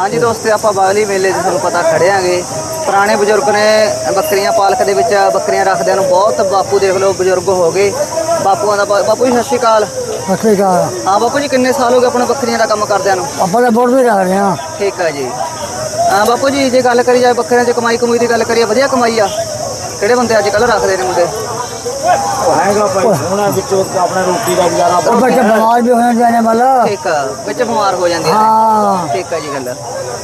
ਹਾਂਜੀ ਦੋਸਤੋ ਆਪਾਂ ਬਾਗਲੀ ਮੇਲੇ 'ਚ ਤੁਹਾਨੂੰ ਪਤਾ ਖੜੇ ਆਂਗੇ ਪੁਰਾਣੇ ਬਜ਼ੁਰਗ ਨੇ ਬੱਕਰੀਆਂ ਪਾਲਕ ਦੇ ਵਿੱਚ ਬੱਕਰੀਆਂ ਰੱਖਦਿਆਂ ਨੂੰ ਬਹੁਤ ਬਾਪੂ ਦੇਖ ਲਓ ਬਜ਼ੁਰਗ ਹੋ ਗਏ। ਬਾਪੂਆਂ ਦਾ ਬਾਪੂ ਜੀ ਸਤਿ ਸ਼੍ਰੀ ਅਕਾਲ। ਬੱਕਰੀ ਦਾ ਹਾਂ ਬਾਪੂ ਜੀ ਕਿੰਨੇ ਸਾਲ ਹੋ ਗਏ ਆਪਣੇ ਬੱਕਰੀਆਂ ਦਾ ਕੰਮ ਕਰਦਿਆਂ ਨੂੰ? ਆਪਾਂ ਤਾਂ ਬੋਰਡ ਵੀ ਰੱਖ ਰਹੇ ਹਾਂ। ਠੀਕ ਆ ਜੀ। ਹਾਂ ਬਾਪੂ ਜੀ ਜੇ ਗੱਲ ਕਰੀ ਜਾਏ ਬੱਕਰੀਆਂ 'ਚ ਕਮਾਈ ਕਮੂਈ ਦੀ ਗੱਲ ਕਰੀਏ ਵਧੀਆ ਕਮਾਈ ਆ। ਕਿਹੜੇ ਬੰਦੇ ਅੱਜ ਕੱਲ੍ਹ ਰੱਖਦੇ ਨੇ ਮੁੰਡੇ? ਹੈਗਾ ਭਾਈ ਉਹਨਾਂ ਵਿੱਚੋਂ ਆਪਣਾ ਰੋਟੀ ਦਾ ਗੁਜ਼ਾਰਾ ਉਹ ਬੱਚੇ ਬਿਮਾਰ ਵੀ ਹੋ ਜਾਂਦੇ ਨੇ ਮਤਲਬ। ਠੀਕ ਆ ਵਿੱਚ ਬਿਮਾਰ ਹੋ ਜਾਂਦੇ ਨੇ। ਹਾਂ। ਠੀਕ ਆ ਜੀ ਗੱਲ।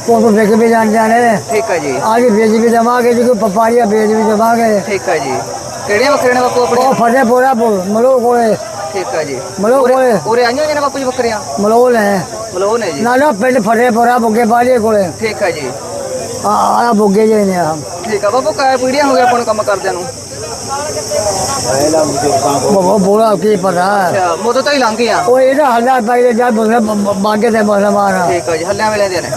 ਕੋਈ ਕੋਈ ਵੇਚ ਵੀ ਜਾਂਦੇ ਨੇ। ਠੀਕ ਆ ਜੀ। ਆਗੇ ਵੇਚ ਵੀ ਦੇਵਾਂਗੇ ਜੀ ਕੋਈ ਪਪਾਰੀਆ ਵੇਚ ਵੀ ਦੇਵਾਂਗੇ। ਠੀਕ ਆ ਜੀ। ਕਿਹੜੀਆਂ ਬੱਕਰੀਆਂ ਨੇ ਬਾਪੂ ਆਪਣੇ ਉਹ ਫਟੇ ਪੋਰਾ ਮਲੋ ਕੋਲੇ। ਠੀਕ ਆ ਜੀ। ਮਲੋ ਕੋਲੇ। ਉਰੇ ਆਈਆਂ ਹੋਈਆਂ ਨੇ ਬਾਪੂ ਜੀ ਬੱਕਰੀਆਂ? ਮਲੋ ਨੇ। ਮਲੋ ਨੇ ਜੀ। ਨਾ ਨਾ ਪਿੰਡ ਫਟੇ ਪੋਰਾ ਬੁੱਗੇ ਬਾਲੀਏ ਕੋਲੇ। ਠੀਕ ਆ ਜੀ। ਆ ਆ ਬੁੱਗੇ ਜੇ ਨੇ ਆ ਠੀਕ ਆ ਬਾਪੂ ਕਾਇ ਪੀੜੀਆਂ ਹੋ ਗਿਆ ਆਪਾਂ ਨੂੰ ਕੰਮ ਕਰਦਿਆਂ ਨੂੰ? ਉਹ ਬੋਲਾ ਕੀ ਪਤਾ? ਅੱਛਾ ਮੋਦੋਂ ਤਾਂ ਹੀ ਲੰਘ ਗਈਆਂ। ਉਹ ਇਹਦਾ ਹੱਲਾ ਪਾਈ ਜਾ ਬੁੱਗੇ ਬਾਗੇ ਤੇ ਮੁਸਲਮਾਨ ਠੀਕ ਆ ਜੀ ਹੱਲਿਆਂ ਵੇਲੇ ਦੇ ਨੇ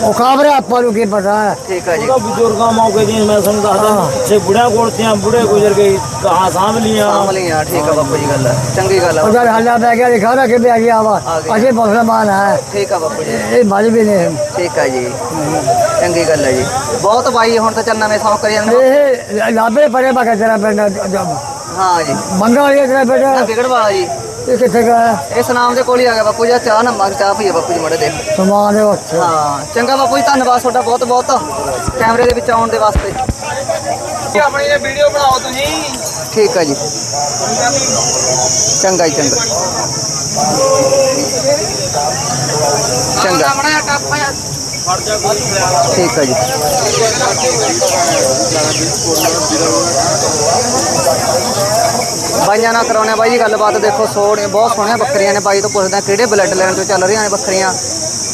ਉਹ ਕਾਬਰੇ ਆਪਾਂ ਨੂੰ ਕੀ ਪਤਾ ਠੀਕ ਆ ਜੀ। ਉਹਦਾ ਬਜ਼ੁਰਗਾਂ ਮੌਕੇ ਦੀ ਮੈਂ ਤੁਹਾਨੂੰ ਦੱਸਦਾ ਛੇ ਬੁੜਿਆਂ ਕੋਲ ਤੇ ਬੁੜੇ ਗੁਜ਼ਰ ਗਏ ਕਹਾਂ ਸਾਂਭ ਲੀਆਂ ਸਾਂਭ ਲਈਆਂ ਠੀਕ ਆ ਬਾਪੂ ਜੀ ਗੱਲ ਚੰਗੀ ਗੱਲ ਆ। ਉਹਦਾ ਹੱਲਾ ਪੈ ਗਿਆ ਲਿਖਾ ਰੱਖ ਕੇ ਆ ਗਿਆ ਵਾ। ਅਸੀਂ ਮੁਸਲਮਾਨ ਹੈ। ਠੀਕ ਆ ਬਾਪੂ ਜੀ। ਇਹ ਮਜ ਵੀ ਨੇ। ਠੀਕ ਆ ਜੀ। ਚੰਗੀ ਗੱਲ ਹੈ ਜੀ। ਬਹੁਤ ਬਾਈ ਹੁਣ ਤਾਂ ਚੱਲ ਨਵੇਂ ਸੌਕ ਕਰੀ ਜਾਂਦੇ। ਨੇ। ਇਹ ਲਾਬੇ ਪਰੇ ਬਗਾ ਤੇਰਾ ਪਿੰਡ ਹਾਂ ਜੀ। ਮੰਗਾ ਤੇਰਾ ਨਾ ਪਿੰਡ। ਵਿਗੜ ਵਾਲਾ ਜੀ। ਇਹ ਕਿੱਥੇ ਗਾ ਇਹ ਸੁਨਾਮ ਦੇ ਕੋਲ ਹੀ ਆ ਗਿਆ ਬਾਪੂ ਜੀ ਆਹ ਚਾਹ ਨਾ ਮੰਗ ਚਾਹ ਪੀਏ ਬਾਪੂ ਜੀ ਮੜੇ ਦੇ ਸਮਾਨ ਦੇ ਉੱਥੇ ਹਾਂ ਚੰਗਾ ਬਾਪੂ ਜੀ ਧੰਨਵਾਦ ਤੁਹਾਡਾ ਬਹੁਤ ਬਹੁਤ ਕੈਮਰੇ ਦੇ ਵਿੱਚ ਆਉਣ ਦੇ ਵਾਸਤੇ ਆਪਣੀ ਇਹ ਵੀਡੀਓ ਬਣਾਓ ਤੁਸੀਂ ਠੀਕ ਆ ਜੀ ਚੰਗਾ ਜੀ ਚੰਗਾ ਚੰਗਾ ਠੀਕ ਆ ਜੀ ਬਾਈਆਂ ਨਾਲ ਕਰਾਉਣੇ ਬਾਈ ਜੀ ਗੱਲਬਾਤ ਦੇਖੋ ਸੋਹਣੇ ਬਹੁਤ ਸੋਹਣੀਆਂ ਬੱਕਰੀਆਂ ਨੇ ਬਾਈ ਤੋਂ ਪੁੱਛਦੇ ਕਿਹੜੇ ਬਲੱਡ ਲਾਈਨ ਤੋਂ ਚੱਲ ਰਹੀਆਂ ਨੇ ਬੱਕਰੀਆਂ?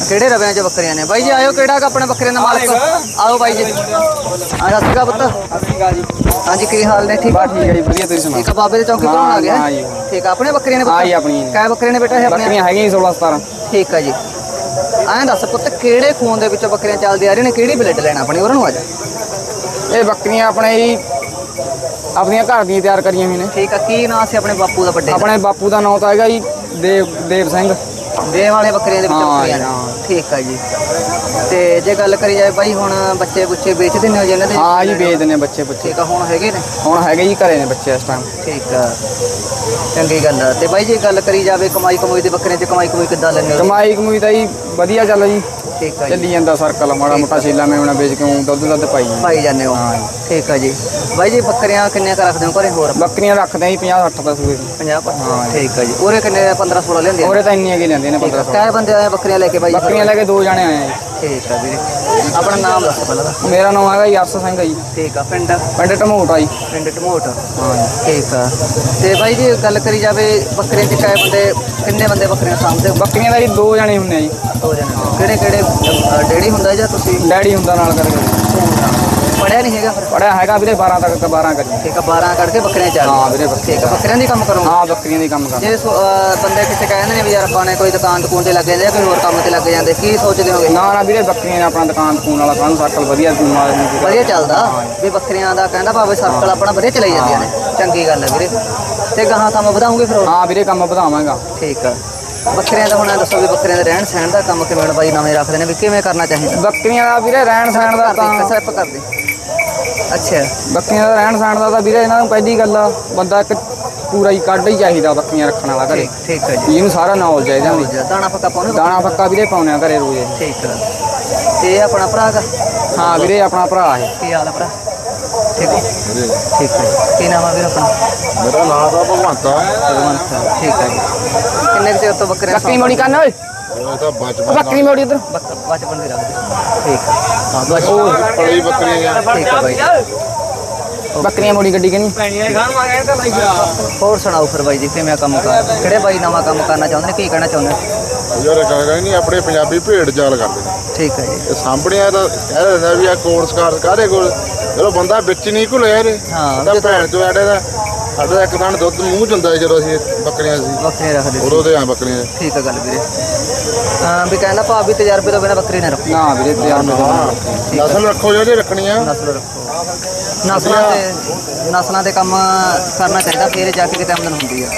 ਕਿਹੜੇ ਰਵਿਆਂ 'ਚ ਬੱਕਰੀਆਂ ਨੇ? ਬਾਈ ਜੀ ਆਇਓ ਕਿਹੜਾ ਆਪਣੇ ਬੱਕਰੀਆਂ ਦਾ ਮਾਲਕ? ਆਓ ਬਾਈ ਜੀ। ਆ ਸਤਿ ਸ਼੍ਰੀ ਅਕਾਲ ਪੁੱਤ। ਹਾਂਜੀ ਕੀ ਹਾਲ ਨੇ? ਠੀਕ ਆ ਠੀਕ ਹੈ ਜੀ ਵਧੀਆ ਤੁਸੀਂ ਸੁਣਾਓ? ਠੀਕ ਆ ਬਾਬੇ ਦੇ ਚੌਂਕੀ ਬਣਾਉਣ ਆ ਗਿਆ। ਹਾਂ। ਠੀਕ ਆ ਆਪਣੇ ਬੱਕਰੀਆਂ ਨੇ ਹਾਂ ਜੀ, ਆਪਣੀਆਂ। ਕਾਹ ਬੱਕਰੀਆਂ ਨੇ ਬੇਟਾ ਇਹ ਆਪਣੇ ਬੱਕਰੀਆਂ ਹੈਗੀਆਂ ਜੀ 16 17 ਠੀਕ ਆ ਜੀ। ਐਂ ਦੱਸ ਪੁੱਤ ਕਿਹੜੇ ਖੂਨ ਦੇ ਵਿੱਚੋਂ ਬੱਕਰੀਆਂ ਚੱਲਦੀਆਂ ਆ ਰਹੀਆਂ ਨੇ? ਕਿਹੜੀ ਬਲੱਡ ਲੈਣ ਆਪਣੀ ਉਹਨਾਂ ਨੂੰ ਆ ਜਾ। ਇਹ ਬੱਕਰੀਆਂ ਆਪਣੇ ਜੀ ਆਪਣੀਆਂ ਘਰ ਦੀਆਂ ਤਿਆਰ ਕਰੀਆਂ ਹੋਈਆਂ ਨੇ। ਠੀਕ ਆ ਕੀ ਨਾਂ ਸੀ ਆਪਣੇ ਬਾਪੂ ਦਾ ਵੱਡੇ ਦਾ? ਆਪਣੇ ਬਾਪੂ ਦਾ ਨਾਮ ਤਾਂ ਹੈਗਾ ਜੀ ਦੇਵ ਦੇਵ ਸਿੰਘ। ਦੇਹ ਵਾਲੇ ਬੱਕਰੀਆਂ ਦੇ ਵਿੱਚ ਹਾਂ, ਬੱਕਰੀਆਂ ਨੇ। ਹਾਂ। ਠੀਕ ਆ ਜੀ। ਤੇ ਜੇ ਗੱਲ ਕਰੀ ਜਾਏ ਬਾਈ ਹੁਣ ਬੱਚੇ ਬੁੱਚੇ ਵੇਚਦੇ ਨੇ ਹੋ ਜਾਂਦੇ ਨੇ ਹਾਂ ਜੀ ਵੇਚਦੇ ਨੇ ਬੱਚੇ ਬੱਚੇ। ਠੀਕ ਆ ਹੁਣ ਹੈਗੇ ਨੇ? ਹੁਣ ਹੈਗੇ ਜੀ ਘਰੇ ਨੇ ਬੱਚੇ ਇਸ ਟਾਈਮ ਠੀਕ ਆ। ਚੰਗੀ ਗੱਲ ਆ। ਤੇ ਬਾਈ ਜੇ ਗੱਲ ਕਰੀ ਜਾਵੇ ਕਮਾਈ ਕਮਾਈ ਦੀ ਬੱਕਰੀਆਂ 'ਚ ਕਮਾਈ ਕਮਾਈ ਕਿੱਦਾਂ ਲੈਂਦੇ ਹੋ ਕਮਾਈ ਕਮੂਈ ਤਾਂ ਜੀ ਵਧੀਆ ਚੱਲ ਜੀ। ਠੀਕ ਆ ਜੀ। ਚੱਲੀ ਜਾਂਦਾ ਸਰਕਲ ਮਾੜਾ ਮੋਟਾ ਛੇਲਾ ਮੇਵਣਾ ਵੇਚ ਕੇ ਊਂ ਦੁੱਧ ਦੁੱਧ ਪਾਈ ਜਾਂਦੇ। ਪਾਈ ਜਾਂਦੇ ਹੋ। ਹਾਂ ਜੀ। ਠੀਕ ਆ ਜੀ। ਬਾਈ ਜੀ ਬੱਕਰੀਆਂ ਕਿੰਨੀਆਂ ਕ ਰੱਖਦੇ ਹੋ ਘਰੇ ਹੋਰ? ਬੱਕਰੀਆਂ ਰੱਖਦੇ ਆ ਜੀ 50 60 ਦਾ ਸੂਏ ਦੀ। 50 ਪਰ ਹਾਂ ਜੀ। ਠੀਕ ਆ ਜੀ। ਉਰੇ ਕਿੰਨੇ 15 16 ਲੈਂਦੇ ਆ ਉਹਰੇ ਤਾਂ ਇੰਨੀਆਂ ਕੀ ਲੈਂਦੇ ਨੇ 15 16 ਕਾਹ ਬੰਦੇ ਆਏ ਬੱਕਰੀਆਂ ਲੈ ਕੇ ਬਾਈ ਬੱਕਰੀਆਂ ਲੈ ਕੇ ਦੋ ਜਾਣੇ ਆਏ ਆ ਜੀ। ਠੀਕ ਆ ਵੀਰੇ। ਆਪਣਾ ਨਾਮ ਦੱਸ ਪਹਿਲਾਂ ਤਾਂ। ਮੇਰਾ ਨਾਮ ਹੈਗਾ ਅਰਸ ਸਿੰਘ ਜੀ। ਠੀਕ ਆ ਪਿੰਡ? ਪਿੰਡ ਢਮੋਟਾ ਜੀ। ਪਿੰਡ ਟਮੋਟ ਹਾਂ ਠੀਕ ਆ। ਤੇ ਬਾਈ ਜੀ ਗੱਲ ਕਰੀ ਜਾਵੇ ਬੱਕਰੀਆਂ 'ਚ ਕਾਹ ਬੰਦੇ ਕਿੰਨੇ ਬੰਦੇ ਬੱਕਰੀਆਂ ਸਾਂਭਦੇ ਹੋ? ਬੱਕਰੀਆਂ ਦਾ ਜੀ ਦੋ ਜਾਣੇ ਹੁੰਦੇ ਆ ਜੀ। ਦੋ ਜਣੇ। ਕਿਹੜੇ ਕਿਹੜੇ ਡੇੜੀ ਹੁੰਦਾ ਜਾਂ ਤੁਸੀਂ? ਡੈਡੀ ਹੁੰਦਾ ਨਾਲ ਕਰਕੇ। ਪੜਿਆ ਨਹੀਂ ਹੈਗਾ। ਫਿਰ ਪੜਿਆ ਹੈਗਾ ਵੀਰੇ 12 ਤੱਕ 12 ਕਰੀ। ਠੀਕ ਆ 12 ਕਰਕੇ ਬੱਕਰੀਆਂ ਚਾਰ। ਹਾਂ ਵੀਰੇ ਬੱਕਰੀਆਂ ਠੀਕ ਆ ਬੱਕਰੀਆਂ ਦੀ ਕੰਮ ਕਰੋਗੇ ਹਾਂ ਬੱਕਰੀਆਂ ਦੀ ਕੰਮ ਕਰ। ਜੇ ਸੋ- ਅਹ ਬੰਦੇ ਕਿਤੇ ਕਹਿੰਦੇ ਨੇ ਵੀ ਯਾਰ ਆਪਾਂ ਨੇ ਕੋਈ ਦੁਕਾਨ ਦੁਕਾਨ ਤੇ ਲੱਗ ਜਾਂਦੇ ਆ ਕੋਈ ਹੋਰ ਕੰਮ ਤੇ ਲੱਗ ਜਾਂਦੇ ਕੀ ਸੋਚਦੇ ਹੋਗੇ? ਨਾ ਨਾ ਵੀਰੇ ਬੱਕਰੀਆਂ ਨੇ ਆਪਣਾ ਦੁਕਾਨ ਤੂਨ ਵਾਲਾ ਕੰਮ ਸਰਕਲ ਵਧੀਆ ਨਹੀਂ ਵਧੀਆ ਚੱਲਦਾ। ਵੀ ਬੱਕਰੀਆਂ ਦਾ ਕਹਿੰਦਾ ਭਾਵੇਂ ਸਰਕਲ ਆਪਣਾ ਵਧੀਆ ਚਲਾਈ ਜਾਂਦੀਆਂ ਨੇ। ਚੰਗੀ ਗੱਲ ਹੈ ਵੀਰੇ। ਤੇ ਗਾਹਾਂ ਕੰਮ ਵਧਾਉਂਗੇ ਫਿਰ ਹੋਰ? ਹਾਂ ਵੀਰੇ ਕੰਮ ਵਧਾਵਾਂਗਾ। ਠੀਕ ਆ। ਬੱਕਰੀਆਂ ਦਾ ਹੁਣ ਇਹ ਦੱਸੋ ਵੀ ਬੱਕਰੀਆਂ ਦੇ ਰਹਿਣ ਸਹਿਣ ਦਾ ਕੰਮ ਕਿਵੇਂ ਬਾਈ ਨਵੇਂ ਰੱਖਦੇ ਨੇ ਵੀ ਕਿਵੇਂ ਕਰਨਾ ਚਾਹੀਦਾ? ਬੱਕਰੀਆਂ ਦਾ ਵੀਰੇ ਰਹਿਣ ਸਹਿਣ ਦਾ ਤਾਂ ਸੈਪ ਕਰਦੇ। ਅੱਛਾ। ਬੱਕਰੀਆਂ ਦਾ ਰਹਿਣ ਸਹਿਣ ਦਾ ਤਾਂ ਵੀਰੇ ਇਹਨਾਂ ਨੂੰ ਪਹਿਲੀ ਗੱਲ ਆ ਬੰਦਾ ਇੱਕ ਪੂਰਾ ਹੀ ਕੱਢ ਹੀ ਚਾਹੀਦਾ ਬੱਕਰੀਆਂ ਰੱਖਣ ਵਾਲਾ ਘਰੇ। ਠੀਕ ਹੈ ਜੀ। ਇਹਨੂੰ ਸਾਰਾ ਨੌਲੇਜ ਹੈ ਇਹਦੀ ਦਾਣਾ ਪੱਕਾ ਪਾਉਣੇ ਦਾਣਾ ਪੱਕਾ ਵੀਰੇ ਪਾਉਂਦੇ ਆ ਘਰੇ ਰੋਜ਼। ਠੀਕ ਆ। ਤੇ ਇਹ ਆਪਣਾ ਭਰਾ ਦਾ ਹਾਂ ਵੀਰੇ ਆਪਣਾ ਭਰਾ ਹੈ ਕੀ ਹਾਲ ਆ ਭਰਾ? ਠੀਕ ਹੈ ਠੀਕ ਹੈ ਕੀ ਨਾਮ ਆ ਵੀਰ ਆਪਣਾ? ਮੇਰਾ ਨਾਮ ਤਾਂ ਭਗਵੰਤ। ਆ ਭਗਵੰਤ ਠੀਕ ਹੈ ਜੀ। ਕਿੰਨੇ ਚਿਰ ਤੋਂ ਬੱਕਰੀਆਂ ਬੱਕਰੀ ਮੋੜੀ ਕੰਨ ਓਏ। ਬੱਕਰੀ ਮੋੜੀ ਉਧਰ। ਬੱਕ- ਬਚਪਨ ਦੀ ਰੱਖਦੇ। ਠੀਕ ਆ। ਹਾਂ ਬਸ ਉਹ ਪਲੀ ਬੱਕਰੀਆਂ ਆ। ਠੀਕ ਆ ਬਾਈ। ਬੱਕਰੀਆਂ ਮੋੜੀ ਗੱਡੀ ਕਿ ਨਹੀਂ? ਪੈਣੀਆਂ ਖਾਣ ਵਾਂਗੇ ਤਾਂ ਲਈ ਜਾ। ਹੋਰ ਸੁਣਾਓ ਫਿਰ ਬਾਈ ਜੀ ਕਿਵੇਂ ਕੰਮ ਕਰ ਕਿਹੜੇ ਬਾਈ ਨਵਾਂ ਕੰਮ ਕਰਨਾ ਚਾਹੁੰਦੇ ਨੇ ਕੀ ਕਹਿਣਾ ਚਾਹੁੰਦੇ ਨੇ? ਯਾਰ ਕਹਾਂਗਾ ਨਹੀਂ ਆਪਣੇ ਪੰਜਾਬੀ ਭੇਡ ਚਾਲ ਕਰਦੇ ਨੇ। ਠੀਕ ਹੈ ਜੀ। ਸਾਹਮਣੇ ਤਾਂ ਕਹਿ ਦਿੰਦਾ ਵੀ ਆ ਕੋਰਸ ਕਾਰ ਕਾਰੇ ਕੋਲ? ਚਲੋ ਬੰਦਾ ਵਿੱਚ ਨਹੀਂ ਘੁਲਿਆ ਇਹਦੇ ਹਾਂ, ਤਾਂ ਭੈਣ ਚੋਂ ਸਾਡੇ ਦਾ ਸਾਡੇ ਇੱਕ ਥਾਂ ਦੁੱਧ ਮੂੰਹ ਚ ਹੁੰਦਾ ਸੀ ਜਦੋਂ ਅਸੀਂ ਬੱਕਰੀਆਂ ਸੀ। ਬੱਕਰੀਆਂ ਰੱਖਦੇ ਸੀ। ਉਦੋਂ ਦੇ ਆ ਬੱਕਰੀਆਂ। ਠੀਕ ਆ ਗੱਲ ਵੀਰੇ। ਹਾਂ ਵੀ ਕਹਿੰਦਾ ਭਾਵੇਂ ਤਜਰਬੇ ਤੋਂ ਬਿਨਾ ਬੱਕਰੀ ਨਾ ਰੱਖੋ। ਨਾ ਵੀਰੇ ਤਿਆਰ ਨਾ ਹਾਂ ਨਸਲ ਰੱਖੋ ਜਿਹੜੇ ਰੱਖਣੀਆਂ ਨਸਲ ਰੱਖੋ। ਨਸਲਾਂ ਤੇ ਨਸਲਾਂ ਤੇ ਕੰਮ ਕਰਨਾ ਚਾਹੀਦਾ ਫਿਰ ਜਾ ਕੇ ਕਿਤੇ ਆਮਦਨ ਹੁੰਦੀ ਆ।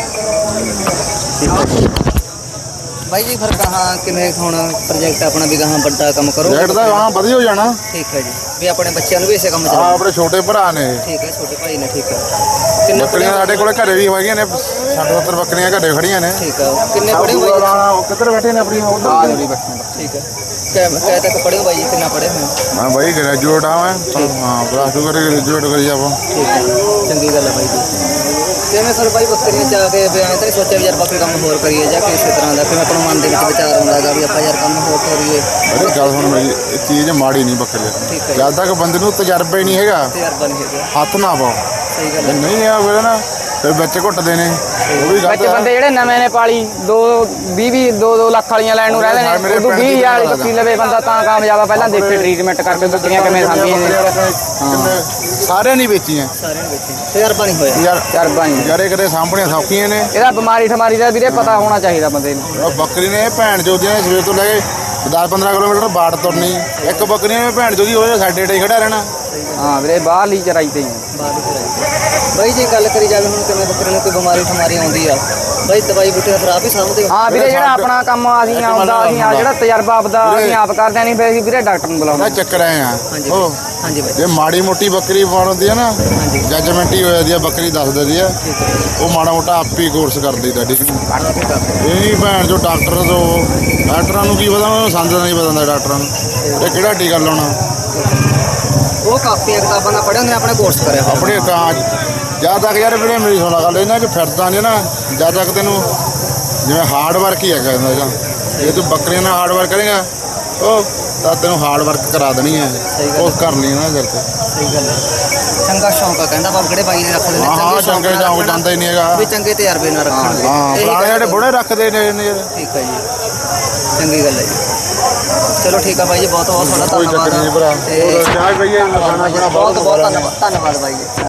ਬਾਈ ਜੀ ਫਿਰ ਕਹਾਂ ਕਿਵੇਂ ਹੁਣ ਪ੍ਰੋਜੈਕਟ ਆਪਣਾ ਵੀ ਕਹਾਂ ਵੱਡਾ ਕੰਮ ਕਰੋ ਰੇਟ ਦਾ ਹਾਂ ਵਧੀਆ ਹੋ ਜਾਣਾ। ਠੀਕ ਹੈ ਜੀ। ਵੀ ਆਪਣੇ ਬੱਚਿਆਂ ਨੂੰ ਵੀ ਇਸੇ ਕੰਮ ਚ ਲਾਓ। ਆਪਣੇ ਛੋਟੇ ਭਰਾ ਨੇ। ਇਹ। ਠੀਕ ਹੈ ਛੋਟੇ ਭਾਈ ਨੇ ਠੀਕ ਹੈ। ਕਿੰਨੇ ਬੱਕਰੀਆਂ ਸਾਡੇ ਕੋਲੇ ਘਰੇ ਵੀ ਹੈਗੀਆਂ ਨੇ। 60 70 ਬੱਕਰੀਆਂ ਘਰੇ ਖੜੀਆਂ ਨੇ। ਠੀਕ ਹੈ ਕਿੰਨੇ ਪੜ੍ਹੇ ਹੋ ਬਾਈ ਉਹ ਕਿੱਧਰ ਬੈਠੇ ਨੇ ਆਪਣੀ ਉਧਰ ਠੀਕ ਹੈ। ਕੈ ਕੈ ਤੱਕ ਪੜ੍ਹੇ ਹੋ ਬਾਈ ਜੀ ਕਿੰਨਾ ਹੋਏ ਹੋ? ਮੈਂ ਬਾਈ ਗ੍ਰੈਜੂਏਟ ਆ ਮੈਂ। ਹਾਂ ਪਲੱਸ 2 ਕਰਕੇ ਗ੍ਰੈਜੂਏਟ ਕਰੀ ਜਾਵਾਂ ਠੀਕ ਹੈ। ਚੰਗੀ ਗੱਲ ਹੈ ਬਾਈ ਜੀ। ਕਿਵੇਂ ਫਿਰ ਬਾਈ ਬੱਕਰੀਆਂ ਚ ਆ ਕੇ ਵੀ ਐਂ ਤਾਂ ਨਹੀਂ ਸੋਚਿਆ ਵੀ ਯਾਰ ਬਾਕੀ ਕੰਮ ਹੋਰ ਕਰੀਏ ਜਾਂ ਕਿਸੇ ਤਰ੍ਹਾਂ ਦਾ। ਕਿਵੇਂ ਆਪਣਾ ਮਨ ਦੇ ਵਿੱਚ ਵਿਚਾਰ ਆਉਂਦਾ ਹੈਗਾ ਵੀ ਆਪਾਂ ਯਾਰ ਕੰਮ ਹੋਰ ਕਰੀਏ। ਅਰੇ ਗੱਲ ਹੁਣ ਮੇਰੀ ਇਹ ਚੀਜ਼ ਮਾੜੀ ਨਹੀਂ ਬੱਕਰੀ ਠੀਕ ਹੈ ਜਦ ਤੱਕ ਬੰਦੇ ਨੂੰ ਤਜਰਬਾ ਹੀ ਨਹੀਂ ਹੈਗਾ ਤਜਰਬਾ ਨਹੀਂ ਹੈਗਾ। ਹੱਥ ਨਾ ਪਾਓ। ਸਹੀ ਗੱਲ ਜੇ ਨਹੀਂ ਆ ਫਿਰ ਨਾ ਫਿਰ ਵਿੱਚ ਘੁੱਟਦੇ ਨੇ। ਉਹ ਵੀ ਵਿੱਚ ਬੰਦੇ ਜਿਹੜੇ ਨਵੇਂ ਨੇ ਪਾਲੀ 2 20 20 2 2 ਲੱਖ ਵਾਲੀਆਂ ਲੈਣ ਨੂੰ ਰਹਿੰਦੇ ਨੇ ਉਦੋਂ ਪਿੰਡ 20 ਦੀ ਹਜ਼ਾਰ ਬੱਕਰੀ ਲਵੇ ਬੰਦਾ ਤਾਂ ਕਾਮਯਾਬ ਆ ਪਹਿਲਾਂ ਦੇਖੇ ਟ੍ਰੀਟਮੈਂਟ ਕਰਕੇ ਬੱਕਰੀਆਂ ਕਿਵੇਂ ਖਾਂਦੀਆਂ ਨੇ। ਸਾਰਿਆਂ ਨਹੀਂ ਵੇਚੀਆਂ। ਸਾਰਿਆਂ ਨੂੰ ਵੇਖੀ ਤਜਰਬਾ ਨਹੀਂ ਹੋਇਆ। ਯਾਰ ਚਾਰ ਬਾਈ ਯਾਰੇ ਕਦੇ ਸਾਹਮਣੇ ਸੌਖੀਆਂ ਨੇ। ਇਹਦਾ ਬਿਮਾਰੀ ਠਮਾਰੀ ਦਾ ਵੀਰੇ ਪਤਾ ਹੋਣਾ ਚਾਹੀਦਾ ਬੰਦੇ ਨੂੰ। ਉਹ ਬੱਕਰੀ ਨੇ ਭੈਣ ਚੋਦੀਆਂ ਨੇ ਸਵੇਰ ਤੋਂ ਲੈ ਕੇ 10-15 ਕਿਲੋਮੀਟਰ ਬਾੜ ਤੁਰਨੀ। ਇੱਕ ਬੱਕਰੀ ਨੇ ਭੈਣ ਚੋਦੀ ਹੋਏ ਸਾਡੇ ਡੇ ਖੜਾ ਰਹਿਣਾ। ਹਾਂ ਵੀਰੇ ਬਾਹਰਲੀ ਚਰਾਈ ਤੇ। ਬਾਅਦ ਵਿੱਚ ਕਰਾਂਗੇ। ਬਾਈ ਜੇ ਗੱਲ ਕਰੀ ਜਾਵੇ ਹੁਣ ਕਿਵੇਂ ਬੱਕਰੇ ਨੂੰ ਕੋਈ ਬਿਮਾਰੀ ਠਮਾਰੀ ਆਉਂਦੀ ਆ ਬਾਈ ਦਵਾਈ ਬੂਟੀ ਦਾ ਫਿਰ ਆਪ ਹੀ ਸਾਂਭਦੇ ਹੋ ਹਾਂ ਵੀਰੇ ਜਿਹੜਾ ਆਪਣਾ ਕੰਮ ਅਸੀਂ ਆਉਂਦਾ ਅਸੀਂ ਆ ਜਿਹੜਾ ਤਜਰਬਾ ਆਪਦਾ ਅਸੀਂ ਆਪ ਕਰਦੇ ਨਹੀਂ ਫਿਰ ਅਸੀਂ ਵੀਰੇ ਡਾਕਟਰ ਨੂੰ ਬੁਲਾਉਂਦੇ ਚੱਕਰ ਆਏ ਆ। ਹਾਂਜੀ ਉਹ ਹਾਂਜੀ ਬਾਈ। ਜੇ ਮਾੜੀ ਮੋਟੀ ਬੱਕਰੀ ਪਾਉਣ ਹੁੰਦੀ ਆ ਨਾ ਹਾਂਜੀ। ਜੱਜਮੈਂਟ ਹੀ ਹੋ ਜਾਂਦੀ ਆ ਬੱਕਰੀ ਦੱਸ ਦਿੰਦੀ ਆ। ਹੈ। ਉਹ ਮਾੜਾ ਮੋਟਾ ਆਪ ਹੀ ਕੋਰਸ ਕਰਦੀ ਤਾਂ ਠੀਕ ਹੈ ਇਹ ਨਹੀਂ ਭੈਣ ਜੋ ਡਾਕਟਰ ਤੋਂ ਡਾਕਟਰਾਂ ਨੂੰ ਕੀ ਪਤਾ ਉਹਨਾਂ ਨੂੰ ਸੰਦ ਨਹੀਂ ਪਤਾ ਹੁੰਦਾ ਡਾਕਟਰਾਂ ਨੂੰ। ਇਹ ਕਿਹੜਾ ਟੀਕਾ ਲਾਉਣਾ? ਉਹ ਕਾਪੀਆਂ ਕਿਤਾਬਾਂ ਦਾ ਪੜ੍ਹੇ ਹੁੰਦੇ ਨੇ ਆਪਣੇ ਕੋਰਸ ਕਰਿਆ। ਆਪਣੇ ਤਾਂ ਜਦ ਤੱਕ ਯਾਰ ਵੀਰੇ ਮੇਰੀ ਸੁਣਾ ਗੱਲ ਇਹਨਾਂ 'ਚ ਫਿਰਦਾ ਨਹੀਂ ਨਾ ਜਦ ਤੱਕ ਤੈਨੂੰ ਜਿਵੇਂ ਹਾਰਡ ਵਰਕ ਹੀ ਹੈਗਾ ਇਹਨਾਂ ਦਾ। ਜੇ ਤੂੰ ਬੱਕਰੀਆਂ ਨਾਲ ਹਾਰਡ ਵਰਕ ਕਰੇਗਾ ਉਹ ਤਾਂ ਤੈਨੂੰ ਹਾਰਡ ਵਰਕ ਕਰਾ ਦੇਣੀ ਹੈ ਉਹ ਕਰ ਲਈ ਨਾ ਜਰ ਤੇ। ਸਹੀ ਗੱਲ ਹੈ। ਚੰਗਾ ਸ਼ੌਂਕ ਆ ਕਹਿੰਦਾ ਬਾਪ ਕਿਹੜੇ ਬਾਈ ਨੇ ਰੱਖਦੇ ਨੇ ਹਾਂ ਸ਼ੌਂਕ ਚੰਗੇ ਰੱਖਣਾ, ਜਾਂਦਾ ਹੀ ਨਹੀਂ ਹੈਗਾ। ਵੀ ਚੰਗੇ ਤਜਰਬੇ ਨਾਲ ਰੱਖਣਗੇ ਹਾਂ ਪੁਰਾਣੇ ਜਿਹੜੇ ਬੁੜੇ ਰੱਖਦੇ ਨੇ ਠੀਕ ਹੈ ਜੀ। ਚੰਗੀ ਗੱਲ ਹੈ ਜੀ। ਚਲੋ ਠੀਕ ਆ ਬਾਈ ਜੀ ਬਹੁਤ ਬਹੁਤ ਤੁਹਾਡਾ ਧੰਨਵਾਦ ਤੇ ਚਾਹ ਪਈਏ ਖਾਣਾ ਪੀਣਾ ਬਹੁਤ ਬਹੁਤ ਧੰਨਵਾਦ ਧੰਨਵਾਦ ਬਾਈ ਜੀ।